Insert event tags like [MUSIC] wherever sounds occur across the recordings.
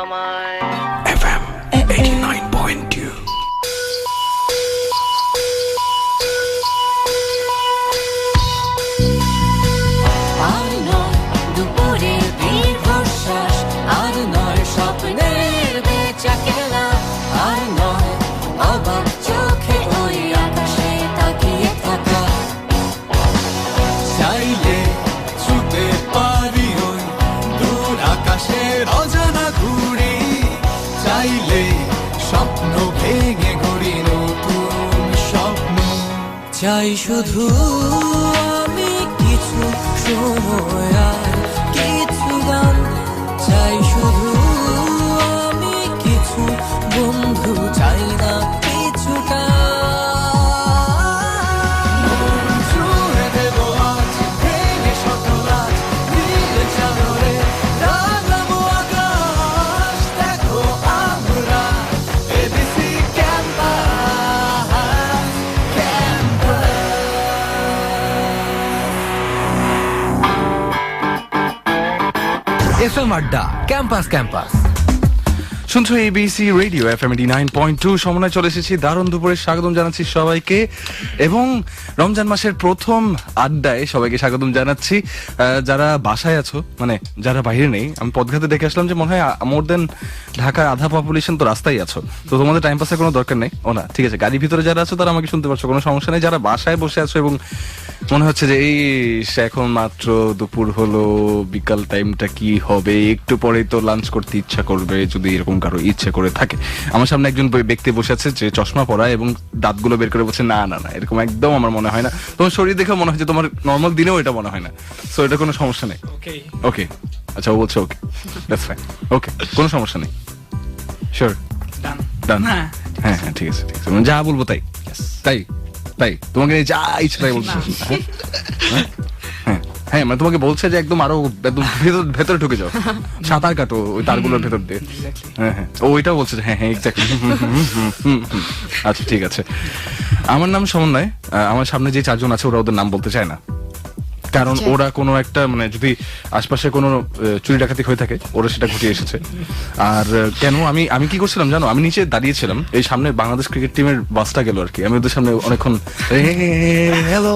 আমায় শুধু F M Adda campus campus শুনছো ABC radio F M nine point two চলে এসেছি, দারুণ দুপুরে স্বাগতম জানাচ্ছি সবাইকে। এবং রমজান মাসের প্রথম আড্ডায় সবাইকে স্বাগতম জানাচ্ছি। যারা বাসায় আছো মানে যারা বাইরে নেই, আমি পদঘাতে দেখে আসলাম যে মনে হয় মোর দেন ঢাকার আধা পপুলেশন তো রাস্তায় আছো। তো তোমাদের টাইম পাসের কোনো দরকার নেই? ও না, ঠিক আছে, গাড়ির ভিতরে যারা আছো, তারা আমাকে শুনতে পারছ, কোনো সমস্যা নেই। যারা বাসায় বসে আছো এবং মনে হচ্ছে যে এই এখন মাত্র দুপুর হলো, বিকাল টাইমটা কি হবে? একটু পরেই তো লাঞ্চ করতে ইচ্ছা করবে, যদি এরকম কারও ইচ্ছে করে থাকে। আমার সামনে একজন ব্যক্তি বসে আছে যে চশমা পরা এবং দাঁতগুলো বের করে বলছে না না না এরকম একদম আমার মনে হয় না। তোমার শরীর দেখে মনে হয় যে তোমার নর্মাল দিনেও এটা মনে হয় না। সো এটা কোনো সমস্যা নেই। ওকে আচ্ছা ও বলছে ওকে দ্যাটস ফাইন ওকে কোনো সমস্যা নেই। শিওর ডান হ্যাঁ হ্যাঁ ঠিক আছে ঠিক আছে। মানে যা বলব তাই। তাই তাই। তোমাকে যা ইচ্ছা তাই বলছো। [LAUGHS] হ্যাঁ? মানে তোমাকে বলছে যে একদম আরও একদম ভেতর ভেতরে ঢুকে যাও। সাঁতার কাটো ওই তারগুলোর ভেতর দিয়ে। হ্যাঁ হ্যাঁ। ওইটাও বলছে যে হ্যাঁ হ্যাঁ এক্স্যাক্টলি আচ্ছা ঠিক আছে। আমার নাম সমন্বয়। আমার সামনে যে চারজন আছে ওরা ওদের নাম বলতে চায় না। কারণ ওরা কোনো একটা মানে যদি আশপাশে কোনো চুরি ডাকাতি হয়ে থাকে ওরা সেটা ঘটিয়ে এসেছে। আর কেন? আমি আমি কি করছিলাম জানো? আমি নিচে দাঁড়িয়েছিলাম এই সামনে বাংলাদেশ ক্রিকেট টিমের বাসটা গেল আর কি। আমি ওদের সামনে অনেকক্ষণ হ্যালো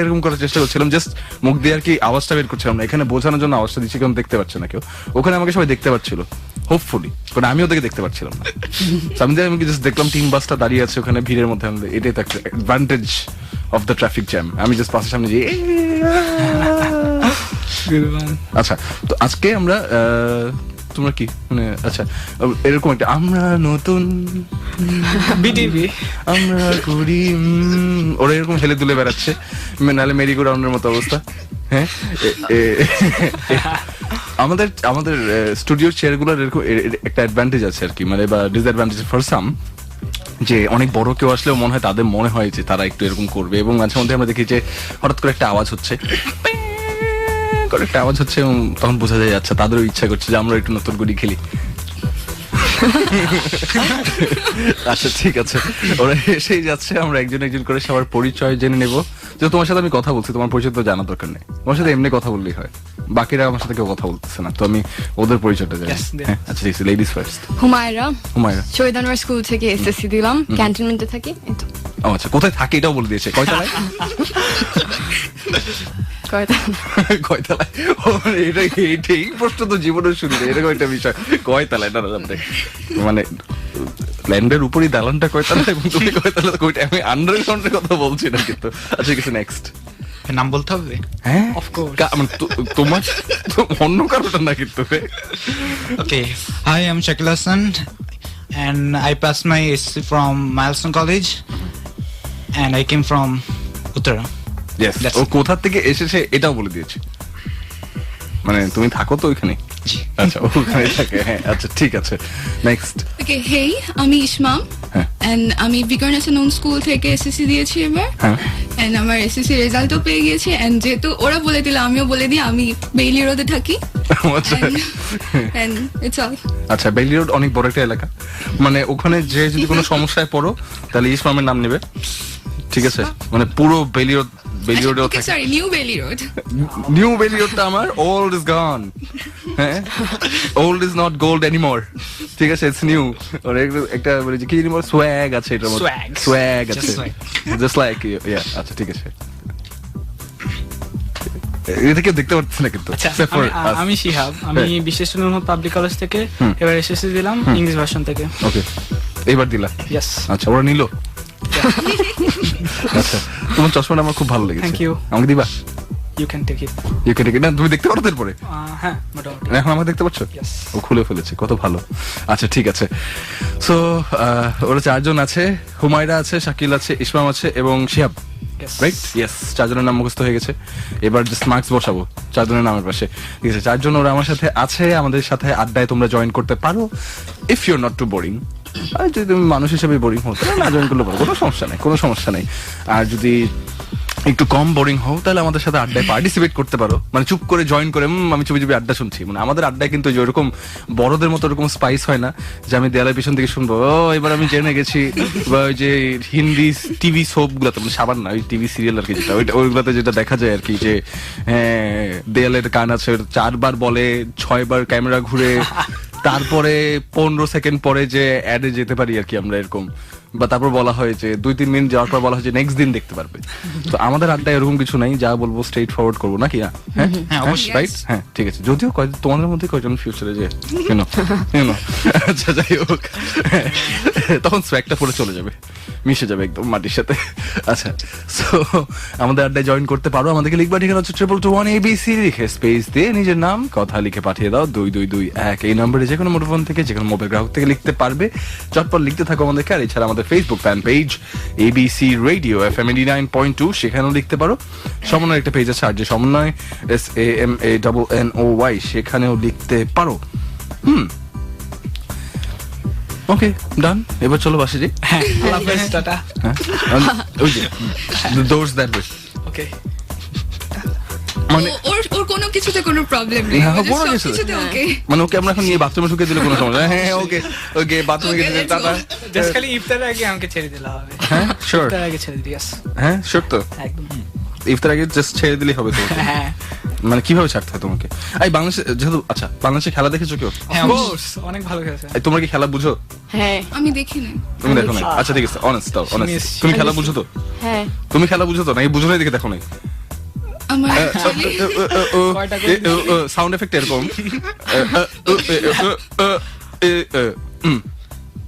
এরকম করার চেষ্টা করছিলাম। জাস্ট মুখ দিয়ে আর কি আওয়াজটা বের করছিলাম না। এখানে বোঝানোর জন্য আওয়াজটা দিচ্ছি কারণ দেখতে পাচ্ছে না কেউ। ওখানে আমাকে সবাই দেখতে পাচ্ছিল হোপফুলি। কারণ আমি ওদেরকে দেখতে পাচ্ছিলাম না। [LAUGHS] আমি দেখলাম টিম বাসটা দাঁড়িয়ে আছে ওখানে ভিড়ের মধ্যে। এটাই তো একটা advantage of the traffic jam আমি জাস্ট বাসের সামনে যে আচ্ছা তো আজকে আমরা তোমরা কি? মানে আচ্ছা এরকম একটা আমরা নতুন [LAUGHS] বিটিভি আমরা করি ওরা এরকম হেলে দুলে বেড়াচ্ছে। নাহলে মেরি গো রাউন্ডের মতো অবস্থা। হ্যাঁ? আমাদের আমাদের স্টুডিও চেয়ারগুলোর এরকম একটা অ্যাডভান্টেজ আছে আর কি। মানে বা ডিসঅ্যাডভান্টেজ ফর সাম যে অনেক বড় কেউ আসলেও মনে হয় তাদের মনে হয় যে তারা একটু এরকম করবে এবং মাঝে মধ্যে আমরা দেখি যে হঠাৎ করে একটা আওয়াজ হচ্ছে। একটা আওয়াজ হচ্ছে এবং তখন বোঝা যায় আচ্ছা তাদেরও ইচ্ছা করছে যে আমরা একটু নতুন করে খেলি। আচ্ছা ঠিক আছে। ওরা এসেই যাচ্ছে আমরা একজন একজন করে সবার পরিচয় জেনে নেব। যে তোমার সাথে আমি কথা বলছি তোমার পরিচয় তো জানা দরকার নেই। তোমার সাথে এমনি কথা বললেই হয়। বাকিরা আমার সাথে কেউ কথা বলতেছে না তো আমি ওদের পরিচয়টা জানি। হ্যাঁ, আচ্ছা ঠিক আছে ladies first Humayra. Humayra. Shahid Anwar school থেকে এসএসসি দিলাম ক্যান্টনমেন্টে থাকি আচ্ছা কোথায় থাকে এটাও বলে দিয়েছে। কয়তলায় [LAUGHS] [LAUGHS] কয়তলায় এটা প্রশ্ন তো জীবনের শুরু এরকম একটা বিষয়। কয়তলায়? না না, মানে ল্যান্ডের উপরই দালানটা কয়তলা এবং তুমি কয়তলা? কয়টা আমি আন্ডারগ্রাউন্ডের কথা বলছি না কিন্তু। আচ্ছা কিছু নেক্সট নাম বলতে হবে? হ্যাঁ. মানে তো- তোমার অন্য কারোটা না কিন্তু রে। Okay. Hi, I'm Shakil Hassan, and I passed my SC from Milestone College, and I came from Uttara. ও. কোথা থেকে এসেছে এটাও বলে দিয়েছে। মানে তুমি থাকো তো ওইখানে? আচ্ছা ওখানে থাকে হ্যাঁ আচ্ছা ঠিক আছে। নেক্সট ওকে হেই আমি ইসমাম হ্যাঁ। এন্ড আমি বিকারনেসে নন স্কুল থেকে এসএসসি দিয়েছি এবার। হ্যাঁ। এন্ড আমার এসএসসি রেজাল্টও পেয়ে গিয়েছি। এন্ড যেহেতু ওরা বলে দিল আমিও বলে দিই আমি বেইলি রোডে থাকি। [LAUGHS] আচ্ছা। এন্ড ইটস আচ্ছা বেলি রোড অনেক বড় একটা এলাকা। মানে ওখানে যে যদি কোনো সমস্যায় পড়ো তাহলে ইসমামের নাম নেবে। ঠিক আছে? মানে পুরো বেলি রোড বেলি রোডেও থাকে। Sorry new Bailey road new Bailey রোডটা আমার ওল্ড ইজ গন হ্যাঁ? Old is not gold anymore ঠিক আছে ইটস নিউ ওর একটা- মানে যে কি এনিমোর সোয়াগ আছে এটার মধ্যে। সোয়াগ আছে। জাস্ট লাইক ইয়া আচ্ছা ঠিক আছে। এটা কেউ দেখতে পাচ্ছে না কিন্তু। আচ্ছা আমি- শিহাব। আমি। বিশেষ মোহাম্মদ পাবলিক কলেজ থেকে এবার এসএসসি দিলাম ইংলিশ ভার্সন থেকে। ওকে এবার দিলা? ইয়েস আচ্ছা ওরা নিল? আচ্ছা তোমার চশমাটা আমার খুব ভালো লেগেছে. আমাকে দিবা? You can take it you can take না তুমি দেখতে পারো হ্যাঁ মোটামুটি। এখন আমাকে দেখতে পাচ্ছ? ও খুলে ফেলেছে কত ভালো। আচ্ছা ঠিক আছে। সো ওরা চারজন আছে হুমায়রা আছে শাকিল আছে ইসমাম আছে এবং শিহাব। রাইট ইয়েস চারজনের নাম মুখস্থ হয়ে গেছে। এবার জাস্ট মার্কস বসাবো চারজনের নামের পাশে। ঠিক আছে চারজন ওরা আমার সাথে আছে আমাদের সাথে আড্ডায় তোমরা জয়েন করতে পারো। If you're not too boring আর যদি তুমি মানুষ হিসেবে বোরিং হো তাহলে না জয়েন করলে পারো কোনো সমস্যা নেই, কোনো সমস্যা নেই। আর যদি একটু কম বোরিং হও, তাহলে আমাদের সাথে আড্ডায় পার্টিসিপেট করতে পারো। মানে চুপ করে জয়েন করে আমি চুপি চুপি আড্ডা শুনছি। মানে আমাদের আড্ডায় কিন্তু যে ওরকম বড়দের মতো ওরকম স্পাইস হয় না, যে আমি দেয়ালের পিছন থেকে শুনব, ও, এবার আমি জেনে গেছি। বা ওই যে হিন্দি টিভি সোপ গুলাতে মানে সাবান না, ওই টিভি সিরিয়াল আর কি যেটা, ওইটা, ওইগুলাতে যেটা দেখা যায় আর কি, যে হ্যাঁ দেয়ালের কান আছে, চারবার বলে, ছয়বার ক্যামেরা ঘুরে তারপরে পনেরো সেকেন্ড পরে যে অ্যাডে যেতে পারি আর কি আমরা এরকম। বা তারপর বলা হয় যে দুই তিন মিনিট যাওয়ার পর বলা হয় যে নেক্সট দিন দেখতে পারবে। তো আমাদের আড্ডায় এরকম কিছু নাই যা বলব স্ট্রেট ফরওয়ার্ড করব নাকি হ্যাঁ? হ্যাঁ, অবশ্যই। রাইট হ্যাঁ ঠিক আছে। যদিও তোমাদের মধ্যে কয়জন ফিউচারে যে কেন কেন আচ্ছা যাই হোক। তখন স্ব্যাগটা পরে চলে যাবে মিশে যাবে একদম মাটির সাথে। আচ্ছা সো আমাদের আড্ডায় জয়েন করতে পারো। আমাদেরকে লিখবা ঠিকানা হচ্ছে ট্রিপল টু ওয়ান এবিসি লিখে স্পেস দিয়ে নিজের নাম কথা লিখে পাঠিয়ে দাও দুই দুই দুই এক। এই নম্বরে যে কোনো মোবাইল থেকে যে কোনো মোবাইল গ্রাহক থেকে লিখতে পারবে। চটপট লিখতে থাকো আমাদেরকে আর এছাড়া আমাদের Facebook fan page ABC radio F M nine point two সেখানেও লিখতে পারো। সমন্বয় একটা পেজ আছে আর যে সমন্বয় S A M A double N O Y সেখানেও লিখতে পারো। হুম। ওকে ডান এবার চলো বাসে যাই। হ্যাঁ হ্যাঁ ওই যে দোর্স দ্যাট ওকে মানে ওর ওর কোনো কিছুতে কোনো প্রবলেম নেই। হ্যাঁ, কোনো কিছুতে। কিছুতে ওকে। মানে ওকে আমরা এখন নিয়ে বাথরুমে ঢুকে দিলে কোনো সমস্যা। হ্যাঁ ওকে ওকে বাথরুমে গিয়ে দিলে টাটা। জাস্ট খালি ইফতারের আগে আমাকে ছেড়ে দিলে হবে। হ্যাঁ শিওর ইফতারের আগে ছেড়ে দিই হ্যাঁ শিওর তো। একদম। ইফতার আগে জাস্ট ছেড়ে দিলেই হবে তোমাকে। হ্যাঁ। মানে কীভাবে ছাড়তে হয় তোমাকে? এই বাংলাদেশে যেহেতু আচ্ছা বাংলাদেশে খেলা দেখেছ কেউ? হ্যাঁ অনেক ভালো খেলেছে। তোমরা কি খেলা বুঝো? হ্যাঁ আমি দেখি না। তুমি দেখো না। আচ্ছা ঠিক আছে অনেস্ট দাও অনেস্ট তুমি খেলা বুঝো তো? হ্যাঁ। তুমি খেলা বুঝো তো? না এই বুঝো না দেখে দেখো নাই সাউন্ড এফেক্ট এরকম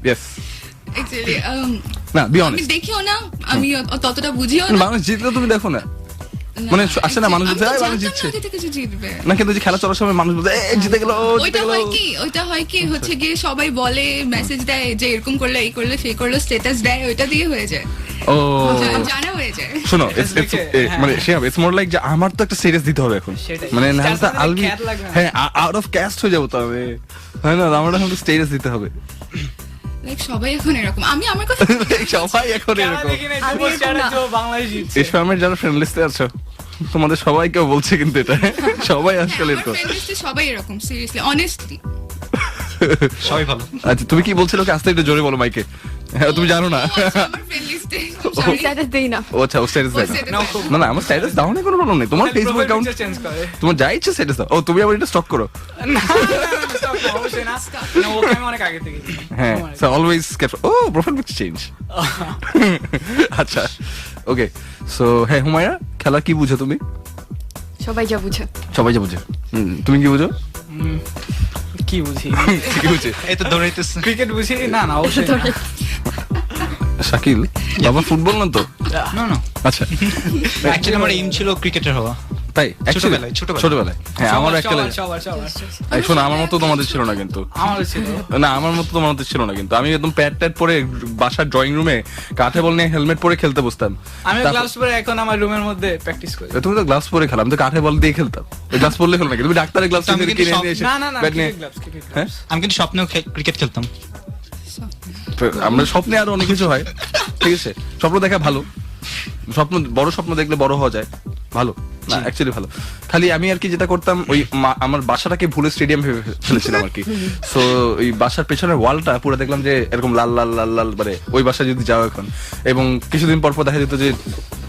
ইয়েস um, না বি অনেস্ট দেখিও না আমি ততটা বুঝিও না মানুষ জিতলে তুমি দেখো না মানে আসে না মানুষ আমি জিতছে তো "এই, মানুষ জিতছে না কিন্তু যে খেলা চলার সময় মানুষ "এই, জিতে গেল ওইটা হয় কি ওইটা হয় কি হচ্ছে গিয়ে সবাই বলে মেসেজ দেয় যে এরকম করলে এই করলে সেই করলে স্ট্যাটাস দেয় ওইটা দিয়ে হয়ে যায় ও। জানা হয়ে যায় শোনো হ্যাঁ। মানে ইটস মোর লাইক যে আমার তো একটা সিরিয়াস দিতে হবে এখন। মানে না তো আলবি। হ্যাঁ আউট অফ ক্যাস্ট হয়ে যাব তবে। হ্যাঁ না আমার এখন স্টেটাস দিতে হবে। লাইক সবাই এখন এরকম। আমি আমার কথা [LAUGHS] সবাই এখন এরকম। এই ফার্মের যারা ফ্রেন্ড লিস্টে আছো তোমাদের সবাইকে বলছে কিন্তু এটা। [LAUGHS] সবাই আজকাল এরকম। সবাই এরকম সিরিয়াসলি অনেস্টলি [LAUGHS] সবাই ভালো। আচ্ছা তুমি কি বলছিল? আস্তে একটু জোরে বলো মাইকে হ্যাঁ তুমি জানো না। ও আচ্ছা ও স্ট্যাটাস দেয় না। আমার স্ট্যাটাস দাও না কোনো প্রবলেম নেই। তোমার ফেসবুক অ্যাকাউন্ট যা ইচ্ছে স্ট্যাটাস দাও। ও তুমি আবার এটা স্টক করো। হ্যাঁ অলওয়েজ ও প্রোফাইল পিকচার চেঞ্জ আচ্ছা ওকে সো হ্যাঁ হুমায়রা খেলা কি বুঝো তুমি? সবাই যা বুঝে। সবাই যা বুঝে। হুম, তুমি কি বুঝো? কি বুঝি? [LAUGHS] কি বুঝে? এই তো দৌড়াইতেছে ক্রিকেট বুঝি? না না অবশ্যই না। শাকিল বাবা ফুটবল না তো না না। আচ্ছা। অ্যাকচুয়ালি আমার এইম ছিল ক্রিকেটার হওয়া। তাই? ছোটবেলায়, হ্যাঁ আমার। এই শোনো আমার মতো তোমাদের ছিল না কিন্তু। না আমার মতো মতো ছিল না কিন্তু। আমি একদম প্যাড ট্যাড পরে বাসার ড্রয়িং রুমে কাঠে বল নিয়ে হেলমেট পরে খেলতে বসতাম। আমি গ্লাভস পরে এখন আমার রুমের মধ্যে প্র্যাকটিস করি। তুমি তো গ্লাভস পরে খেলাম তো কাঠে বল দিয়ে খেলতাম। গ্লাভস পরলে খেলো তুমি ডাক্তারের গ্লাভস তো কিনে নিয়ে এসে না না না হ্যাঁ? আমি কিন্তু স্বপ্নেও ক্রিকেট খেলতাম। আমরা স্বপ্নে আরও অনেক কিছু হয় ঠিক আছে? স্বপ্ন দেখা ভালো। স্বপ্ন বড় স্বপ্ন দেখলে বড় হওয়া যায়। ভালো। না অ্যাকচুয়ালি ভালো। খালি আমি আর কি যেটা করতাম ওই আমার বাসাটাকে ভুলে স্টেডিয়াম ভেবে ফেলেছিলাম আর কি। [LAUGHS] সো ওই বাসার পেছনের ওয়ালটা পুরো দেখলাম যে এরকম লাল লাল লাল লাল মানে ওই বাসা যদি যাও এখন। এবং কিছুদিন পর পর দেখা যেত যে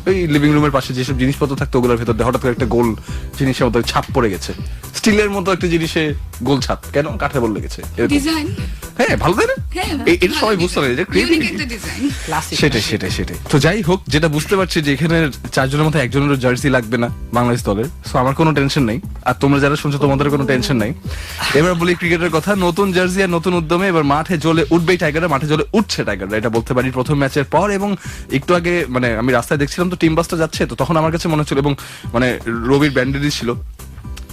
ওই লিভিং রুমের পাশে যেসব জিনিসপত্র থাকতো ওগুলোর ভেতর হঠাৎ করে একটা গোল জিনিসের মতো ছাপ পড়ে গেছে। স্টিলের মতো একটা জিনিসে গোল ছাপ। কেন? কাঠে বল লেগেছে। ডিজাইন হ্যাঁ ভালো তাই না? হ্যাঁ এটা সবাই বুঝতে পারে যে। সেটাই সেটাই সেটাই। তো যাই হোক যেটা বুঝতে পারছি যে এখানে চারজনের মধ্যে একজনেরও জার্সি লাগবে না বাংলাদেশ দলের। সো আমার কোনো টেনশন নেই। আর তোমরা যারা শুনছো তোমাদের কোনো টেনশন নেই। এবার বলি ক্রিকেটের কথা। নতুন জার্সি আর নতুন উদ্যমে এবার মাঠে জ্বলে উঠবেই টাইগাররা মাঠে জ্বলে উঠছে টাইগাররা এটা বলতে পারি প্রথম ম্যাচের পর এবং একটু আগে মানে আমি রাস্তায় দেখছিলাম তো টিম বাসটা যাচ্ছে তো তখন আমার কাছে মনে হচ্ছিল এবং মানে রবির ব্যান্ডেডই ছিল।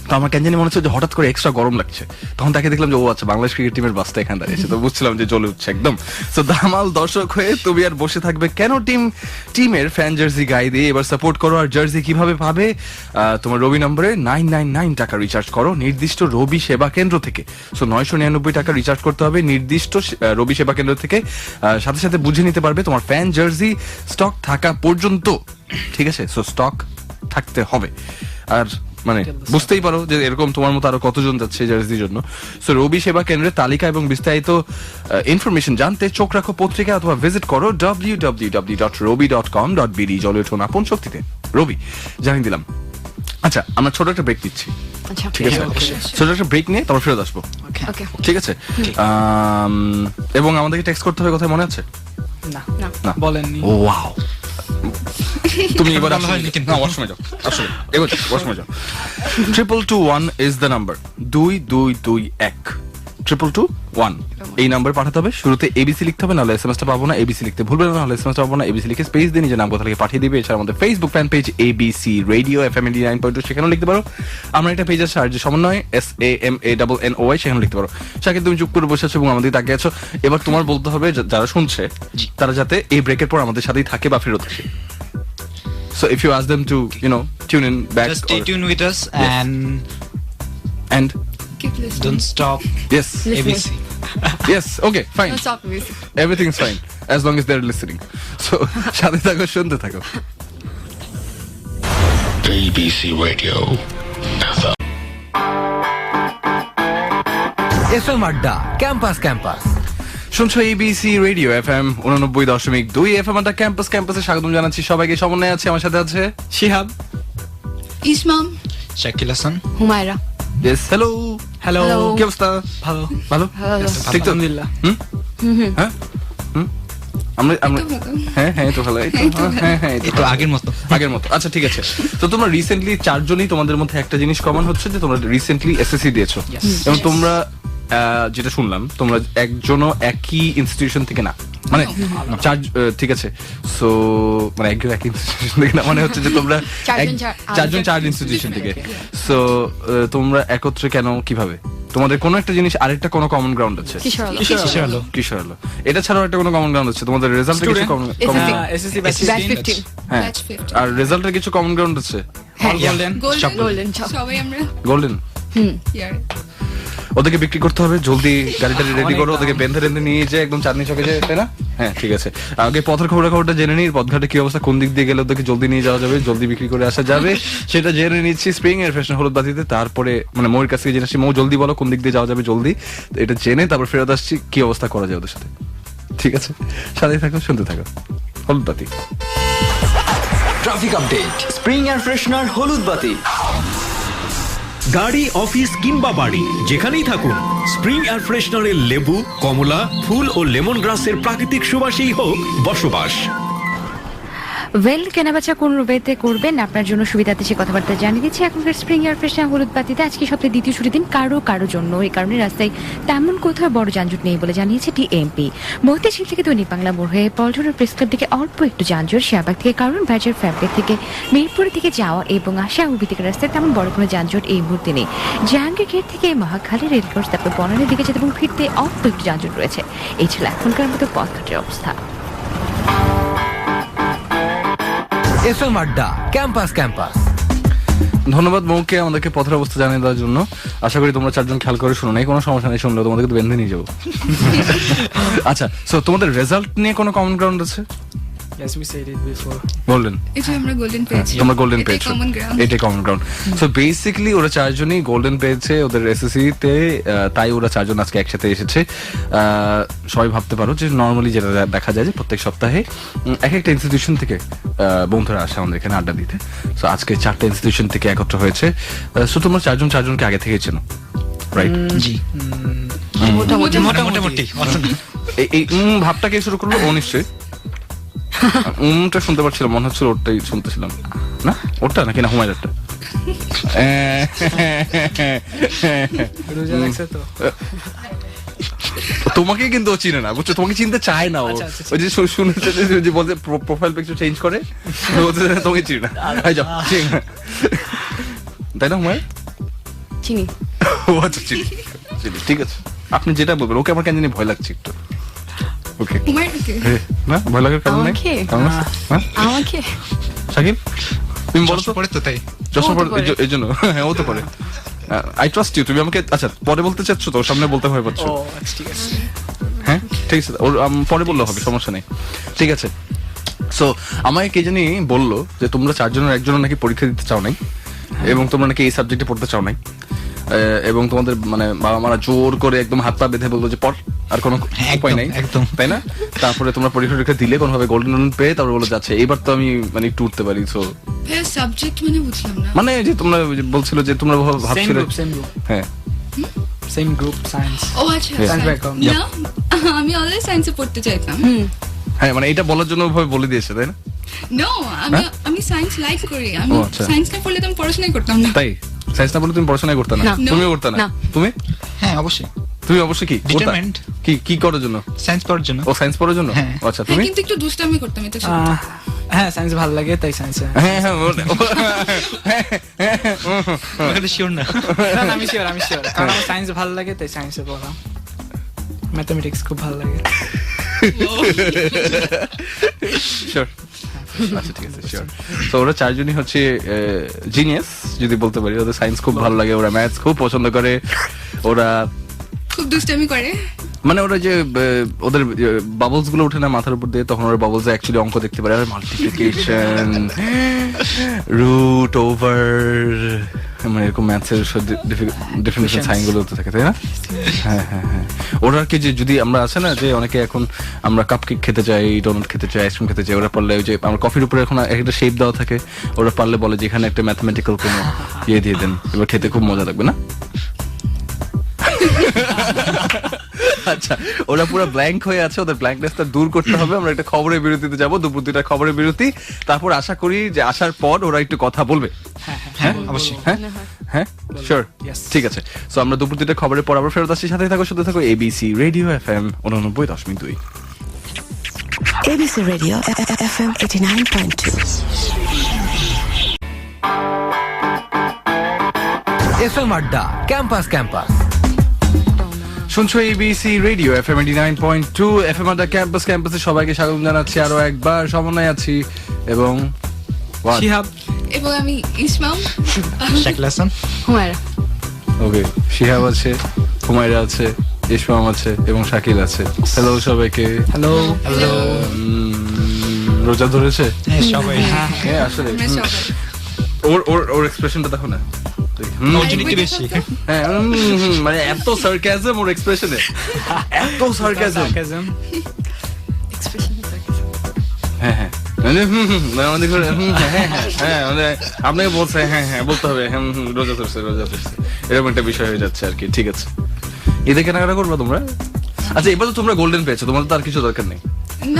তো আমার কেন জানি মনে হচ্ছে যে হঠাৎ করে এক্সট্রা গরম লাগছে। তখন তাকে দেখলাম যে, ও আচ্ছা বাংলাদেশ ক্রিকেট টিমের বাসটা এখানে দাঁড়িয়েছে তো বুঝছিলাম যে জ্বলে উঠছে একদম। তো দামাল দর্শক হয়ে তুমি আর বসে থাকবে কেন টিম টিমের ফ্যান জার্সি গায়ে দিয়ে? এবার সাপোর্ট করো, আর জার্সি কীভাবে পাবে? তোমার রবি নম্বরে নাইন নাইন নাইন টাকা রিচার্জ করো। নির্দিষ্ট রবি সেবা কেন্দ্র থেকে। সো নয়শো নিরানব্বই টাকা রিচার্জ করতে হবে নির্দিষ্ট রবি সেবা কেন্দ্র থেকে। সাথে সাথে বুঝে নিতে পারবে তোমার ফ্যান জার্সি স্টক থাকা পর্যন্ত। ঠিক আছে? সো স্টক থাকতে হবে। আর মানে বুঝতেই পারো যে এরকম তোমার মতো আরও কতজন যাচ্ছে জার্সির জন্য। সো রবি সেবা কেন্দ্রের তালিকা এবং বিস্তারিত ইনফরমেশন জানতে চোখ রাখো পত্রিকা অথবা ভিজিট করো W W W dot Robi dot com dot BD জলে আপন শক্তিতে। রবি জানিয়ে দিলাম। আচ্ছা আমরা ছোট একটা ব্রেক দিচ্ছি আচ্ছা ঠিক আছে? ছোট একটা ব্রেক নিয়ে তারপর ফেরত আসব। ঠিক আছে? এবং আমাদেরকে টেক্সট করতে হবে কথা মনে আছে? না। না। বলেননি। ওয়াও [LAUGHS] তুমি এবার। না ওয়াশরুমে যাও আসলে এবার ওয়াশরুমে যাও triple two one is the number দুই দুই দুই এক। ট্রিপল টু ওয়ান এই নাম্বার পাঠাতে হবে শুরুতে এবিসি লিখতে হবে নাহলে এসএমএসটা পাবো না এবিসি লিখতে ভুলবে না নাহলে এসএমএসটা পাবো না এবিসি লিখে স্পেস দিয়ে নিজের নাম কোথা থেকে পাঠিয়ে দিবে। এছাড়া আমাদের Facebook fan page ABC radio F M এডি নাইন পয়েন্ট টু সেখানেও লিখতে পারো। আমরা একটা পেজ আছে আর যে সমন্বয় S A M A double N Y সেখানে লিখতে পারো। শাকিব তুমি চুপ করে বসে আছো এবং আমাদের তাকিয়ে আছো। এবার তোমার বলতে হবে যারা শুনছে তারা যাতে এই ব্রেকের পর আমাদের সাথেই থাকে বা ফেরত আসে। So if you ask them to, you know, tune in back Just stay tuned with us and and keep listening don't stop yes, ABC. [LAUGHS] yes, okay, fine. No, stop this. Everything's fine as long as they're listening. So [LAUGHS] সাথে থাকো শুনতে থাকো ABC Radio FM. Adda campus campus শুনছো ABC radio F M উননব্বই দশমিক দুই F M আড্ডা campus ক্যাম্পাসে স্বাগতম জানাচ্ছি সবাইকে সমন্বয় আছে আমার সাথে আছে Shihab Ismam Shakil Hassan. Humayra yes hello hello কি অবস্থা? ভালো। ভালো? ঠিক তো আলহামদুলিল্লাহ। হুম? হ্যাঁ? আমরা আমরা। হ্যাঁ হ্যাঁ এই তো ভালো হ্যাঁ হ্যাঁ তো আগের মতো। আগের মতো। আচ্ছা ঠিক আছে। তো তোমরা রিসেন্টলি চারজনই তোমাদের মধ্যে একটা জিনিস কমন হচ্ছে যে তোমরা রিসেন্টলি এসএসসি দিয়েছ। এবং তোমরা আহ, যেটা শুনলাম তোমরা একজনও একই ইনস্টিটিউশন থেকে না। মানে চার আহ, ঠিক আছে। সো মানে একজন একই ইনস্টিটিউশন থেকে না মানে হচ্ছে যে তোমরা [LAUGHS] চারজন এক- চার- চারজন চার ইনস্টিটিউশন থেকে। সো তোমরা একত্রে কেন কীভাবে? তোমাদের কোনো একটা জিনিস আরেকটা কোনো কমন গ্রাউন্ড আছে? কিশোর আলো কিসের হলো এটা ছাড়াও একটা কোনো কমন গ্রাউন্ড আছে? তোমাদের রেজাল্টে কিছু common SSC SSC batch batch fifteen হ্যাঁ। আর রেজাল্টের কিছু কমন গ্রাউন্ড আছে? হ্যাঁ গোল্ডেন গোল্ডেন সবাই আমরা গোল্ডেন ওদেরকে বিক্রি করতে হবে জলদি গাড়িটা রেডি করো ওদেরকে বেঁধে রেঁধে নিয়ে যে একদম চাঁদনি চকে যায় তাই না? হ্যাঁ ঠিক আছে। আগে পথের খবর খবরটা জেনে নিই পথঘাটে কি অবস্থা কোন দিক দিয়ে গেলে ওদেরকে জলদি নিয়ে যাওয়া যাবে জলদি বিক্রি করে আসা যাবে সেটা জেনে নিচ্ছি স্প্রিং এর ফ্যাশন হলুদ বাতিতে তারপরে মানে মৌর কাছ থেকে জেনে আসছি মৌ জলদি বলো কোন দিক দিয়ে যাওয়া যাবে জলদি। এটা জেনে তারপর ফেরত আসছি কি অবস্থা করা যায় ওদের সাথে। ঠিক আছে? সাথে থাকো শুনতে থাকো। হলুদ বাতি। Traffic update spring air freshener হলুদ বাতি। গাড়ি, অফিস কিংবা বাড়ি, যেখানেই থাকুন, স্প্রিং এয়ার ফ্রেশনারের লেবু, কমলা, ফুল ও লেমন গ্রাসের প্রাকৃতিক সুবাসেই হোক বসবাস। ওয়েল কেনাবেচা কোন রুবেতে করবেন। আপনার জন্য সুবিধাতে সে কথাবার্তা জানিয়ে দিচ্ছি। এখনকার স্প্রিং এয়ার ফ্রেশনার হলুদ বাতিতে আজকে সপ্তাহে দ্বিতীয় ছুটির দিন কারও কারও জন্য। এই কারণে রাস্তায় তেমন কোথাও বড় যানজট নেই বলে জানিয়েছে টিএমপি। মতিঝিল থেকে দৈনিক বাংলা মোড় হয়ে পল্টনের প্রেস ক্লাব থেকে অল্প একটু যানজট শাহবাগ থেকে কারণ বাজার ফ্যাব্রিক থেকে মিরপুর থেকে যাওয়া এবং আসা উভি থেকে রাস্তায় তেমন বড় কোনো যানজট এই মুহূর্তে নেই। জাহাঙ্গীর গেট থেকে মহাখালী রেলক্রস তারপর বনানের দিকে যেতে এবং ফিরতে অল্প একটু যানজট রয়েছে। এই এখনকার মতো পথঘাটের অবস্থা। F M Adda campus campus. ধন্যবাদ মৌকে আমাদেরকে পথের অবস্থা জানিয়ে দেওয়ার জন্য। আশা করি তোমরা চারজন খেয়াল করে শুনো নাই কোনো সমস্যা নেই শুনলে তোমাদেরকে বেঁধে নিয়ে যাব। [LAUGHS] আচ্ছা সো তোমাদের রেজাল্ট নিয়ে কোনো কমন গ্রাউন্ড আছে? Yes, we said it before. Golden যে আমরা গোল্ডেন পেয়েছি তোমরা গোল্ডেন পেয়েছ কমন গ্রাউন্ড এটাই কমন গ্রাউন্ড সো বেসিক্যালি ওরা চারজনই গোল্ডেন পেয়েছে ওদের এসএসসি তে আহ, তাই ওরা চারজন আজকে একসাথে এসেছে। আহ, সবাই ভাবতে পারো যে নর্মালি যেটা দে- দেখা যায় যে প্রত্যেক সপ্তাহে উম, এক একটা ইনস্টিটিউশন থেকে আহ, বন্ধুরা আসে আমাদের এখানে আড্ডা দিতে। সো আজকে চারটে ইনস্টিটিউশন থেকে একত্র হয়েছে। সো তোমরা চারজন চারজনকে আগে থেকে চেনো রাইট জি। মোটামুটি। মোটামুটি। অত। এই উম ভাবটাকে শুরু করল? ও নিশ্চয়ই। [LAUGHS] উমটা শুনতে পাচ্ছিলাম মনে হচ্ছিল ওরটাই শুনতেছিলাম। না? ওরটা নাকি না হুমায়ুরটা [LAUGHS] তোমাকে কিন্তু ও চিনে না বুঝছ? তোমাকে চিনতে চায় না ও। আচ্ছা, আচ্ছা, ওই যে শুনেছে যে বলতে প্রোফাইল পিকচার চেঞ্জ করে তোমাকে চিনি না। যাও তাই না হুমায়ুর চিনি। [LAUGHS] ও আচ্ছা চিনি, ঠিক আছে। আপনি যেটা বলবেন ওকে আমার কেন জানি ভয় লাগছে একটু। ওকে না ভয় লাগার কারণ নেই। আমাকে? হ্যাঁ? শাকিব? তুমি বলো তো। পরে তো তাই। চশমা পরে। এই জন্য। [LAUGHS] হ্যাঁ ও তো পরে। আই ট্রাস্ট ইউ তুমি আমাকে আচ্ছা পরে বলতে চাচ্ছ তো? সামনে বলতে ভয় পাচ্ছ। আচ্ছা ঠিক আছে। হ্যাঁ ঠিক আছে। ওর পরে বললে হবে সমস্যা নেই। ঠিক আছে। সো আমাকে কে জানি বলল যে তোমরা চারজনের একজনের নাকি পরীক্ষা দিতে চাও নাই? এবং তোমরা নাকি এই সাবজেক্টে পড়তে চাও নাই? এবং তোমাদের মানে বাবা মারা জোর করে একদম হাত পা বেঁধে বলল যে পড় আর কোনো হ্যাঁ, উপায় নাই। একদম। তাই না? তারপরে তোমরা পরীক্ষা টরীক্ষা দিলে কোনোভাবে গোল্ডেন গোল্ডেন পেয়ে তারপরে বলো যাচ্ছে। এবার তো আমি মানে একটু উঠতে পারি সো সাবজেক্ট মানে বুঝলাম না। মানে যে তোমরা বলছিল যে তোমরা ভাব- ভাবছিলে হ্যাঁ। সেম গ্রুপ সায়েন্স ও আচ্ছা. না আমি অলওয়েজ সায়েন্সে পড়তে চাইতাম। হ্যাঁ মানে এটা বলার জন্য ওভাবে বলে দিয়েছে তাই না? নো আমি আমি সায়েন্স লাইক করি। আমি আচ্ছা। সায়েন্স না পড়লে তো আমি পড়াশোনাই করতাম না। তাই? সায়েন্স না বলে তুমি পড়াশোনা করতে না। তুমিও করতে না। তুমি? হ্যাঁ অবশ্যই। তুমি অবশ্যই কি? Determined. কি কি করার জন্য? সায়েন্স পড়ার জন্য। ও সায়েন্স পড়ার জন্য? হ্যাঁ। আচ্ছা হ্যাঁ তুমি? কিন্তু একটু দুষ্টামি করতাম এটা হ্যাঁ সায়েন্স ভালো লাগে তাই সায়েন্সে হ্যাঁ হ্যাঁ ও- ওখানে শিওর না। না আমি শিওর আমি শিওর কারণ আমার সায়েন্স ভালো লাগে তাই সায়েন্সে পড়া। ম্যাথামেটিক্স খুব ভালো লাগে। [LAUGHS] শিওর [LAUGHS] আচ্ছা ঠিক আছে শিওর তো ওরা চারজনই হচ্ছে জিনিয়াস যদি বলতে পারি। ওদের সায়েন্স খুব ভালো লাগে ওরা ম্যাথস খুব পছন্দ করে। ওরা খুব দুষ্টামি করে। মানে ওরা যে ওদের বাবলসগুলো উঠে না মাথার উপর দিয়ে তখন ওরা বাবলস অ্যাকচুয়ালি অঙ্ক দেখতে পারে। মাল্টিপ্লিকেশন রুট ওভার [LAUGHS] মানে এরকম ম্যাথসের ডেফিনেশন সাইনগুলো তো থাকে তাই না? হ্যাঁ হ্যাঁ হ্যাঁ। ওরা আর কি যে যদি আমরা আছে না যে অনেকে এখন আমরা কাপ কেক খেতে চাই ডোনাট খেতে চাই আইসক্রিম খেতে চাই ওরা পারলে ওই যে আমার কফির উপরে এখন একটা শেপ দেওয়া থাকে ওরা পারলে বলে যে এখানে একটা ম্যাথমেটিক্যাল কোনো ইয়ে দিয়ে দেন। এবার খেতে খুব মজা লাগবে না? [LAUGHS] আচ্ছা ওরা পুরো ব্ল্যাঙ্ক হয়ে আছে ওদের ব্ল্যাঙ্কনেসটা দূর করতে হবে। আমরা একটা খবরের বিরতিতে যাব দুপুর দুটা খবরের বিরতি। তারপর আশা করি যে আসার পর ওরা একটু কথা বলবে। হ্যাঁ অবশ্যই। হ্যাঁ? হ্যাঁ? Sure Yes. ঠিক আছে। সো আমরা দুপুর দুটা খবরের পর আবার ফেরত আসছি সাথে থাকো সাথে থাকো এবিসি রেডিও এফ এম উননব্বই দশমিক দুই। ABC Radio FM 89.2. F M Adda campus campus. শুনছো ABC radio F M nine point two F M Adda campus ক্যাম্পাসে সবাইকে স্বাগত জানাচ্ছি আরও একবার সমন্বয় আছি এবং শিহাব। এবং আমি ইসমাম। শাকিল হাসান হুমায়রা। ওকে শিহাব আছে হুমায়রা আছে ইসমাম আছে এবং শাকিল আছে। হ্যালো সবাইকে। হ্যালো হ্যালো রোজা ধরেছে? হ্যাঁ সবাই। হ্যাঁ আসলে। আমরা হুম। সবাই। ওর ওর ওর এক্সপ্রেশনটা দেখো না। ওর বেশি। হ্যাঁ, হুম, হুম, মানে এত সার্কাজম ওর এক্সপ্রেশনে এত সার্কাজম হ্যাঁ হ্যাঁ। মানে মানে হ্যাঁ, হ্যাঁ, হ্যাঁ, হ্যাঁ, মানে আপনাকে বলছে হ্যাঁ হ্যাঁ বলতে হবে হ্যাঁ হুম, রোজা ধরছে রোজা ধরছে এরকম একটা বিষয় হয়ে যাচ্ছে আর কি ঠিক আছে। ঈদে কেনাকাটা করবে তোমরা? আচ্ছা এবার তো তোমরা গোল্ডেন পেয়েছ তোমাদের তো আর কিছু দরকার নেই।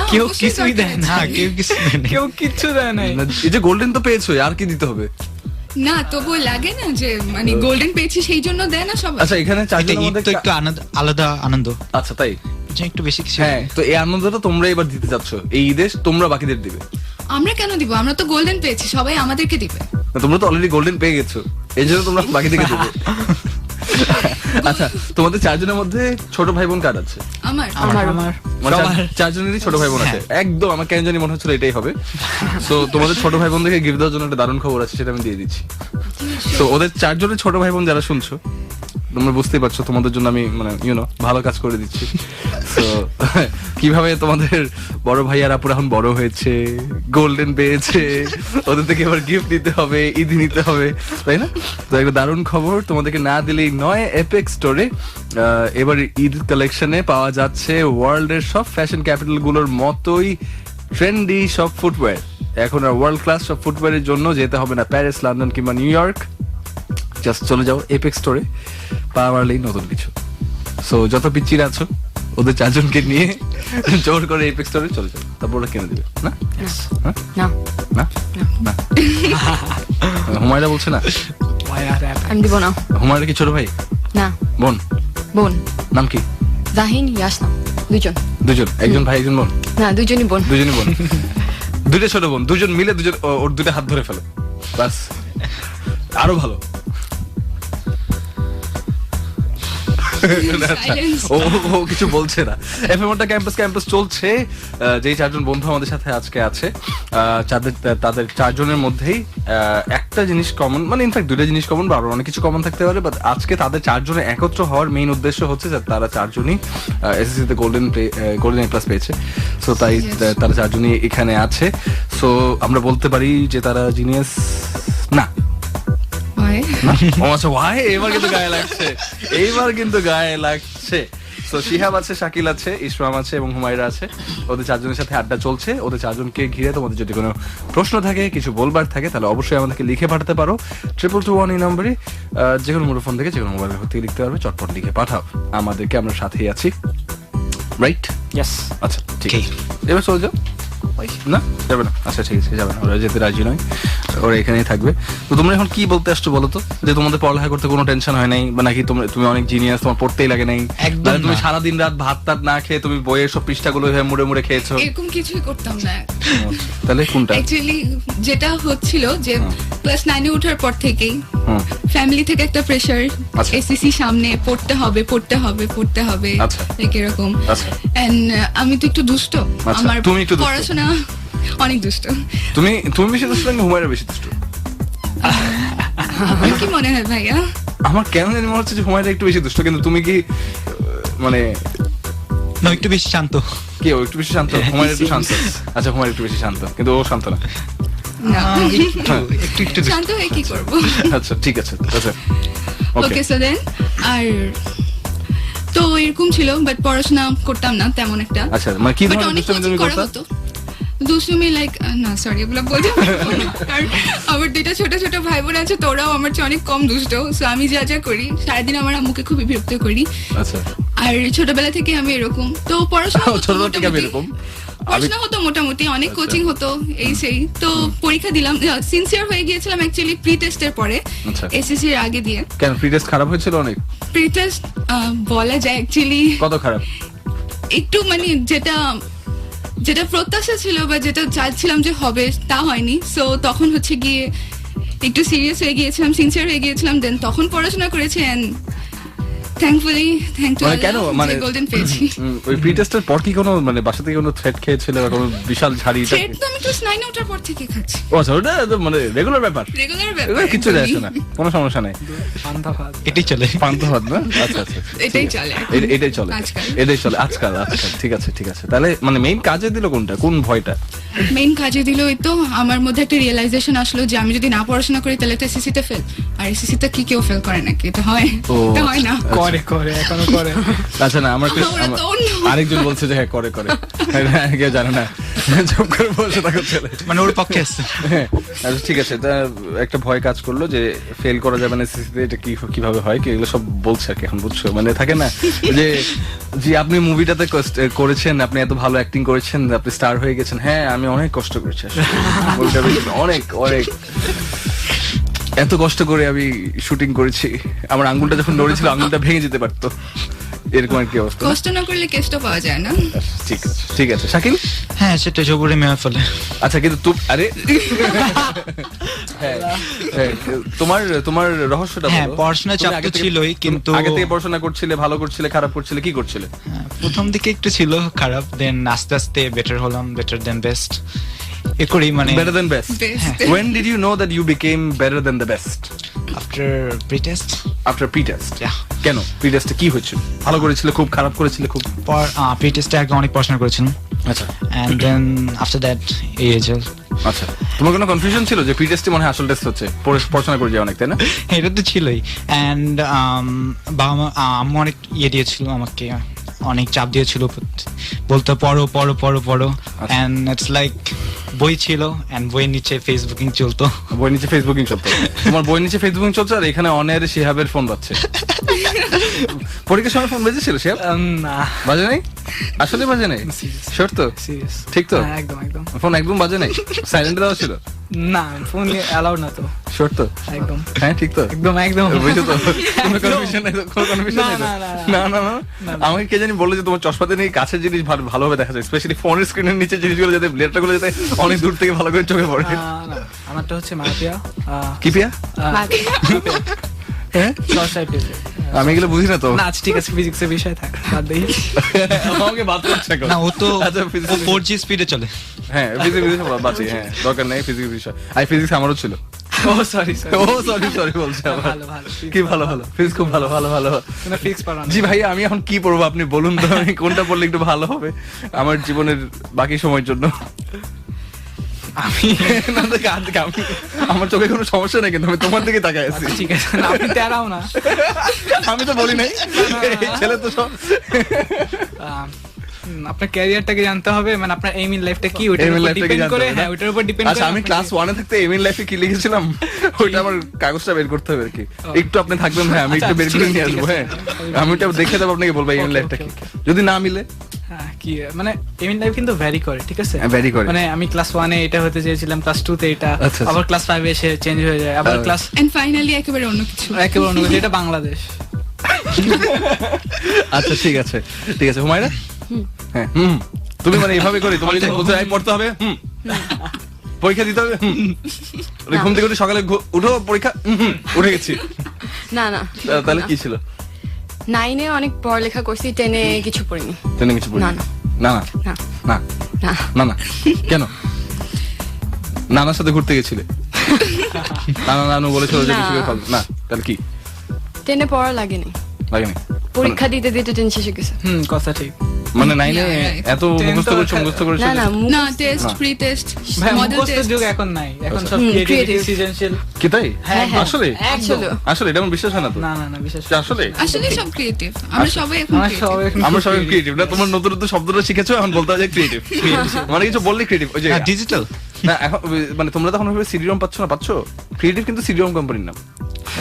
কেউ কিছুই দেয় না না কেউ কিছু কেউ কিচ্ছু দেয় নাই। এই যে গোল্ডেন তো পেয়েছ আর কি দিতে হবে? না তবুও লাগে না যে মানে গোল্ডেন পেয়েছি সেই জন্য দেয় না সবাই। আচ্ছা এখানে চারজনের মধ্যে তো একটু আলাদা আনন্দ। আচ্ছা তাই? একটু বেশি কিছু হ্যাঁ তো এই আনন্দটা তোমরা এবার দিতে যাচ্ছ এই ঈদে তোমরা বাকিদের দিবে। আমরা কেন দিব? আমরা তো গোল্ডেন পেয়েছি সবাই আমাদেরকে দিবে। তোমরা তো অলরেডি গোল্ডেন পেয়ে গেছো। এই জন্য তোমরা বাকিদেরকে দিকে দেবে। [LAUGHS] আচ্ছা তোমাদের চারজনের মধ্যে ছোট ভাই বোন কার আছে? আমার। আমার। আমার। মানে চার- চারজনেরই ছোট ভাই বোন আছে একদম আমার কেন জানি মনে হচ্ছিল এটাই হবে। তো তোমাদের ছোট ভাই বোন দেখে গিফট দেওয়ার জন্য একটা দারুণ খবর আছে সেটা আমি দিয়ে দিচ্ছি। তো ওদের চারজনের ছোট ভাই বোন যারা শুনছো তোমরা বুঝতেই পারছ, তোমাদের জন্য আমি মানে ইউনো ভালো কাজ করে দিচ্ছি। তো [LAUGHS] কীভাবে তোমাদের বড় ভাই আর এখন বড় হয়েছে গোল্ডেন পেয়েছে, ওদের থেকে এবার গিফট নিতে হবে, ঈদ নিতে হবে, তাই না? তো একটা দারুণ খবর, তোমাদেরকে না দিলেই নয় এপেক স্টোরে এবার ঈদ কালেকশনে পাওয়া যাচ্ছে ওয়ার্ল্ডের সব ফ্যাশন ক্যাপিটালগুলোর মতোই ট্রেন্ডি সব ফুটওয়্যার এখন আর ওয়ার্ল্ড ক্লাস সব ফুটওয়্যারের জন্য যেতে হবে না প্যারিস লন্ডন কিংবা নিউ ইয়র্ক জাস্ট চলে যাও এপেক স্টোরে পাওয়ারলেই নতুন কিছু। সো যত পিচ্চিরা আছো ওদের চারজনকে নিয়ে জোর করে এপেক স্টোরে চলে যাও। তারপর ওরা কিনে দিবে। না? হ্যাঁ? না। না? না। হুমায়রা বলছে না? আমি দিব না। হুমায়রা কি ছোট ভাই? না। বোন? বোন। নাম কি? জাহিন ইয়াসনা। দুজন দুজন। একজন ভাই একজন বোন? না দুজনই বোন। দুজনই বোন। দুইটা ছোট বোন দুজন মিলে দুজন ওর দুটো হাত ধরে ফেলো। বাস। আরও ভালো। [LAUGHS] ও ও- কিছু বলছে না। এফএমটা ক্যাম্পাস ক্যাম্পাস চলছে। যেই চারজন বন্ধু আমাদের সাথে আজকে আছে যাদের তাদের চারজনের মধ্যেই একটা জিনিস কমন মানে ইনফ্যাক্ট দুইটা জিনিস কমন বা আরও অনেক কিছু কমন থাকতে পারে বাট আজকে তাদের চারজনে একত্র হওয়ার মেইন উদ্দেশ্য হচ্ছে যে তারা চারজনই এসএসসি তে গোল্ডেন গোল্ডেন এ প্লাস পেয়েছে। সো তাই তারা চারজনই এখানে আছে। সো আমরা বলতে পারি যে তারা জিনিয়াস না। [LAUGHS] ও আচ্ছা এবার কিন্তু গায়ে লাগছে। এইবার কিন্তু গায়ে লাগছে। তো শিহাব আছে শাকিল আছে ইসরাম আছে এবং হুমায়রা আছে। ওদের চারজনের সাথে আড্ডা চলছে। ওদের চারজনকে ঘিরে তোমাদের যদি কোনো প্রশ্ন থাকে কিছু বলবার থাকে তাহলে অবশ্যই আমাদেরকে লিখে পাঠাতে পারো। ট্রিপল টু ওয়ান এই নম্বরে যে কোনো মুঠোফোন থেকে যে কোনো মোবাইল থেকে লিখতে পারবে। চটপট লিখে পাঠাও। আমাদেরকে আমরা সাথেই আছি। রাইট ইয়েস আচ্ছা ঠিক আছে। এবার চলে যাও। না যাবে না। আচ্ছা ঠিক আছে যাবে না। ওরা যেতে রাজি নয়। ওরা এখানেই থাকবে। তো তোমরা এখন কি বলতে আসছো বলো তো? যে তোমাদের পড়ালেখা করতে কোনো টেনশন হয় নাই? বা নাকি তোমরা তুমি অনেক জিনিয়াস তোমার পড়তেই লাগে নাই? একদম তুমি। সারা দিন রাত ভাত টাত না খেয়ে তুমি বইয়ের সব পৃষ্ঠাগুলো হয়ে মুড়ে মুড়ে খেয়েছো? এরকম কিছুই করতাম না। তাহলে কোনটা? অ্যাকচুয়ালি যেটা হচ্ছিল যে ক্লাস নাইনে ওঠার পর থেকেই ফ্যামিলি থেকে একটা প্রেশার আচ্ছা। এসএসসি সামনে পড়তে হবে পড়তে হবে পড়তে হবে আচ্ছা। like এরকম। আচ্ছা। এন্ড আমি তো একটু দুষ্ট। আচ্ছা, আমার তুমি একটু পড়াশোনা অনেক দুষ্ট। তুমি তুমি বেশি দুষ্ট নাকি হুমায়রা বেশি দুষ্ট? কি মনে হয় ভাইয়া? আমার কেন জানি মনে হচ্ছে যে হুমায়রা একটু বেশি দুষ্ট কিন্তু তুমি কি মানে না একটু বেশি শান্ত। কি ও একটু বেশি শান্ত? [LAUGHS] হুমায়রা একটু শান্ত। আচ্ছা হুমায়রা একটু বেশি শান্ত কিন্তু ও শান্ত না। না। [LAUGHS] একটু একটু শান্ত হয়ে কি করব? আচ্ছা ঠিক আছে ওকে ওকে সো দেন আর তো এরকম ছিল বাট পড়াশোনা করতাম না তেমন একটা। আচ্ছা মানে কি ধরনের অনেক দুষ্টামি কোচিং করা হতো। দুষ্টুমি লাইক না সরি এগুলো বলতে পারব আমার দুইটা ছোট ছোট ভাই বোন আছে তোরাও আমার চেয়ে অনেক কম দুষ্ট। সো আমি যা যা করি সারাদিন আমার আম্মুকে খুবই বিরক্ত করি। আচ্ছা। আর ছোটবেলা থেকে আমি এরকম। তো পড়াশোনা [LAUGHS] ছোটবেলা থেকে আমি এরকম। পড়াশোনা হতো মোটামুটি অনেক কোচিং হতো এই সেই। তো পরীক্ষা দিলাম। সিনসিয়ার হয়ে গিয়েছিলাম অ্যাকচুয়ালি প্রি টেস্টের পরে আচ্ছা। এসএসসি এর আগে দিয়ে। কেন প্রি টেস্ট খারাপ হয়েছিল অনেক? প্রি টেস্ট বলা যায় অ্যাকচুয়ালি কত খারাপ? একটু মানে যেটা যেটা প্রত্যাশা ছিল বা যেটা চাচ্ছিলাম যে হবে তা হয়নি। সো তখন হচ্ছে গিয়ে একটু সিরিয়াস হয়ে গিয়েছিলাম সিনসিয়ার হয়ে গিয়েছিলাম দেন তখন পড়াশোনা করেছি অ্যান্ড থ্যাঙ্কফুলি থ্যাংক টু মানে কেন? মানে গোল্ডেন পেয়েছি [LAUGHS] ওই প্রি টেস্টের পর কি কোনো মানে বাসা থেকে কোনো থ্রেট খেয়েছিল বা কোনো বিশাল ঝাড়ি? থ্রেড তো আমি ক্লাস ওঠার পর থেকে খাচ্ছি। ও আচ্ছা ওটা তো মানে রেগুলার ব্যাপার। রেগুলার ব্যাপার কিচ্ছু যায় না কোনো সমস্যা নেই। পান্তা ভাত। এটাই চলে। পান্তা ভাত না? আচ্ছা আচ্ছা এটাই চলে এটাই চলে। এটাই চলে আজকাল আজকাল ঠিক আছে ঠিক আছে। তাহলে মানে মেইন কাজে দিল কোনটা? কোন ভয়টা? মেইন কাজে দিল ওই তো আমার মধ্যে একটা রিয়েলাইজেশন আসলো যে আমি যদি না পড়াশোনা করি তাহলে তো এসএসসি তে ফেল আর এসএসসি তে কি কেউ ফেল করে নাকি? এটা হয় তো এটা হয় না। করে করে এখনও করে। আচ্ছা না আমার তো। আরেকজন বলছে যে হ্যাঁ করে করে। হ্যাঁ, কেউ জানে না। [LAUGHS] চুপ করে বসে থাকো ছেলে। মানে ওর পক্ষে আসছে হ্যাঁ, আচ্ছা ঠিক আছে তা একটা ভয় কাজ করল যে ফেল করা যাবে না এসএসসিতে এটা কি কীভাবে হয় কি এগুলো সব বলছে আর কি এখন বুঝছ? মানে থাকে না যে যে আপনি মুভিটাতে করেছেন আপনি এত ভালো অ্যাক্টিং করেছেন আপনি স্টার হয়ে গেছেন হ্যাঁ আমি অনেক কষ্ট করেছি অনেক অনেক। এত কষ্ট করে আমি শুটিং করেছি আমার আঙ্গুলটা যখন নড়েছিল আঙ্গুলটা ভেঙে যেতে পারতো। এরকম আর কি অবস্থা? কষ্ট না করলে কেসটা পাওয়া যায় না। ঠিক আছে ঠিক আছে। শাকিল? হ্যাঁ সেটা মেয়ে ফেলে আচ্ছা কিন্তু তুম আরে হ্যাঁ, হ্যাঁ, তোমার তোমার রহস্যটা হ্যাঁ, বলো। পড়াশোনার তুমি চাপ আগে তো থেকে- ছিলই, তুমি কিন্তু- আগে থেকে পড়াশোনা করছিলে ভালো করছিলে খারাপ করছিলে কি করছিলে? হ্যাঁ, প্রথম দিকে একটু ছিল খারাপ দেন আস্তে আস্তে বেটার হলাম বেটার দেন বেস্ট এ করি মানে better than best Best. when did you know that you became better than the best? After pre test after pre-test? Yeah. কেন? pre-test কি হয়েছিল? ভালো করেছিল খুব খারাপ করেছিল খুব? পর প্রি টেস্টে আগে অনেক পড়াশোনা করেছিলাম। আচ্ছা। অ্যান্ড দেন আফটার দ্যাট এই রেজাল্ট আচ্ছা। তোমার কোনো কনফিউশন ছিল যে প্রি-টেস্টে মনে হয় আসল টেস্ট হচ্ছে? পড়ে- পড়াশোনা করে যায় অনেক তাই না? [LAUGHS] এটা তো ছিলই। অ্যান্ড বাবা মা আহ, আম্মু অনেক ইয়ে দিয়েছিল আমাকে। অনেক চাপ দিয়েছিল। বলতো পড়ো পড়ো পড়ো পড়ো। অ্যান্ড ইটস লাইক বই ছিল অ্যান্ড বইয়ের নিচে ফেসবুকিং চলতো। বই নিচে ফেসবুকিং চলতো। তোমার বই নিচে ফেসবুকিং চলছে আর এখানে অনের শিহাবের ফোন বাজছে। [LAUGHS] পরীক্ষার সময় ফোন বেজেছিল শিহাব? না। বাজে নাই? আসলে বাজে নাই? শিওর তো সিরিয়াস ঠিক তো? একদম একদম। ফোন একদম বাজে নাই? সাইলেন্ট দেওয়া ছিল? না ফোন অ্যালাউড না তো। শিওর তো একদম। হ্যাঁ ঠিক তো। একদম একদম। বুঝছ তো? কোনো কনফিউশন নাই কোনো কনফিউশন না, নাই না, না, না। আমাকে কে জানি বলল যে তোমার চশমাতে নেই কাছের জিনিস ভালো ভালোভাবে দেখা যায়। স্পেশালি ফোনের স্ক্রিনের নিচে জিনিসগুলো যাতে লেটারগুলো যাতে অনেক দূর থেকে ভালো করে চোখে পড়ে। আমারটা হচ্ছে মাপিয়া কি পিয়া? হ্যাঁ আমি এগুলো বুঝি না তো। না আচ্ছা ঠিক আছে ফিজিক্সের বিষয় থাক বাদ দিই। আমাকে বাদ করছে না ও তো ফোর জি স্পিডে চলে। হ্যাঁ ফিজিক্স বিষয় বাঁচি হ্যাঁ দরকার নেই ফিজিক্স বিষয়। আই ফিজিক্স আমারও ছিল। ও সরি সরি ও সরি সরি বলছে ভালো ভালো কি ভালো ভালো ফিজিক্স খুব ভালো ভালো ভালো। না জি ভাই আমি এখন কি পড়ব আপনি বলুন তো আমি কোনটা পড়লে একটু ভালো হবে আমার জীবনের বাকি সময়ের জন্য। আমি না, দেখ, আর দেখ, আমি- আমার চোখে কোনো সমস্যা নেই কিন্তু আমি তোমার দিকে তাকাই আছি। ঠিক আছে না, আপনি তেরাও না। আমি তো বলি নাই। ছেলে তো সব আপনার ক্যারিয়ারটাকে জানতে হবে মানে আপনার এইম ইন লাইফটা কি? ওটার উপর ডিপেন্ড করে হ্যাঁ ওটার উপর ডিপেন্ড করে আচ্ছা আমি ক্লাস ওয়ানে থাকতে এমএন লাইফে কি লিখেছিলাম? [LAUGHS] ওইটা আমার কাগজটা বের করতে হবে আর কি। একটু আপনি থাকবেন ভাই আমি একটু আচ্ছা, বের করে নিয়ে আসব হ্যাঁ। আমি ওটা দেখে দেবো আপনাকে বলব এমএন Okay, লাইফটা কি? যদি না মিলে হ্যাঁ, কি মানে লাইফ কিন্তু ভ্যারি করে ঠিক আছে? হ্যাঁ, করে। মানে আমি ক্লাস ওয়ানে এটা হতে চেয়েছিলাম ক্লাস টু তে এটা আচ্ছা, আচ্ছা। আবার ক্লাস ফাইভে এসে চেঞ্জ হয়ে যায় আবার ক্লাস এন্ড ফাইনালি একেবারে অন্য কিছু। একেবারে অন্য কিছু, এটা বাংলাদেশ। [LAUGHS] আচ্ছা ঠিক আছে ঠিক আছে হুমায়রা? হ্যাঁ। হুম। তুমি মানে এইভাবে করি তোমার পড়তে হবে? হুম। পরীক্ষা দিতে হবে? ঘুম থেকে উঠে সকালে উঠো পরীক্ষা? উঠে গেছি। না না। তাহলে কি ছিল? নাইনে অনেক পড়ালেখা করছি টেনে কিছু পড়িনি। টেনে কিছু পড়িনি? না, না। না না না। না। কেন? নানার সাথে ঘুরতে গেছিলে? নানা নানু বলেছিল যে না। কিছু করে না তাহলে কি? টেনে পড়া লাগেনি। লাগেনি। পরীক্ষা দিতে দিতে টেন শিখেছে গেছে। হুম কথা ঠিক। মানে নাইনে এত মুখস্থ করছ মুখস্থ করছ না না test pre test model test যুগ এখন নাই। এখন সব ক্রিয়েটিভ. সৃজনশীল। কি তাই? হ্যাঁ, হ্যাঁ। আসলে? আসলে আসলে এটা আমার বিশ্বাস হয় না তো? না না বিশ্বাস আসলে? আসলে সব ক্রিয়েটিভ আমরা সবাই এখন আমরা সবাই আমরা সবাই ক্রিয়েটিভ না তোমার নতুন নতুন শব্দটা শিখেছো এখন বলতে হয় ক্রিয়েটিভ [LAUGHS] মানে কিছু বললে ক্রিয়েটিভ ওই যে ডিজিটাল [LAUGHS] না এখন মানে তোমরা তখন সিডিরম পাচ্ছ না পাচ্ছ? ক্রিয়েটিভ কিন্তু সিডিরম কোম্পানির নাম।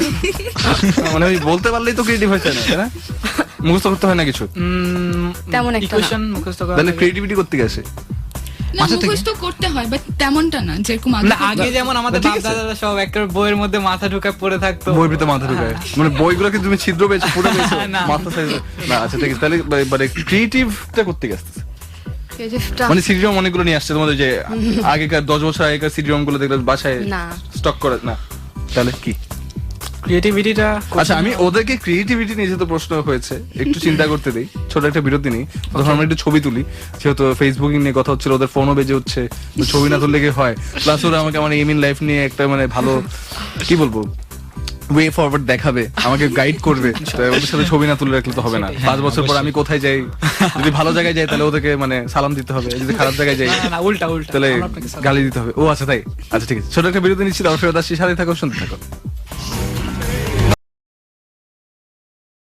[LAUGHS] মানে ওই বলতে পারলেই তো ক্রিয়েটিভ হয়েছে না তাই না? মুখস্থ করতে হয় না কিছু? তেমন একটা না। মুখস্থ করা তাহলে ক্রিয়েটিভিটি করতে গেছে না মুখস্থ করতে হয় বাট তেমনটা না যেরকম আগে যেমন আমাদের বাপ দাদারা সব একটা বইয়ের মধ্যে মাথা ঢুকে পড়ে থাকতো। ভিতরে মাথা ঢুকায়। মানে বইগুলোকে তুমি ছিদ্র পেয়েছ ফুটো পেয়েছ [LAUGHS] মাথা সাইজ। না আচ্ছা ঠিক আছে। তাহলে মানে ক্রিয়েটিভটা করতে গেছে মানে সিডিরম অনেকগুলো নিয়ে আসছে তোমাদের যে আগেকার দশ বছর আগেকার সিডিরমগুলো দেখলে বাসায় স্টক করে না। তাহলে কি? ক্রিয়েটিভিটিটা আচ্ছা আমি ওদেরকে ক্রিয়েটিভিটি নিয়ে যেহেতু প্রশ্ন হয়েছে একটু চিন্তা করতে দিই। ছোট একটা বিরতি নিই। তখন আমরা একটু ছবি তুলি যেহেতু ফেসবুকিং নিয়ে কথা হচ্ছিল ওদের ফোনও বেজে হচ্ছে ছবি না তুললে কি হয়? প্লাস ওরা আমাকে আমার এম ইন লাইফ নিয়ে একটা মানে ভালো কি বলব? ওয়ে ফরওয়ার্ড দেখাবে আমাকে গাইড করবে। [LAUGHS] ওদের সাথে ছবি না তুলে রাখলে তো হবে না। পাঁচ বছর পর আমি কোথায় যাই? যদি ভালো জায়গায় যাই তাহলে ওদেরকে মানে সালাম দিতে হবে। যদি খারাপ জায়গায় যাই উল্টা উল্টা। তাহলে গালি দিতে হবে। ও আচ্ছা তাই। আচ্ছা ঠিক আছে। ছোট একটা বিরতি নিচ্ছি তারপর ফেরত আসছি। সাথে থাকো শুনতে থাকো।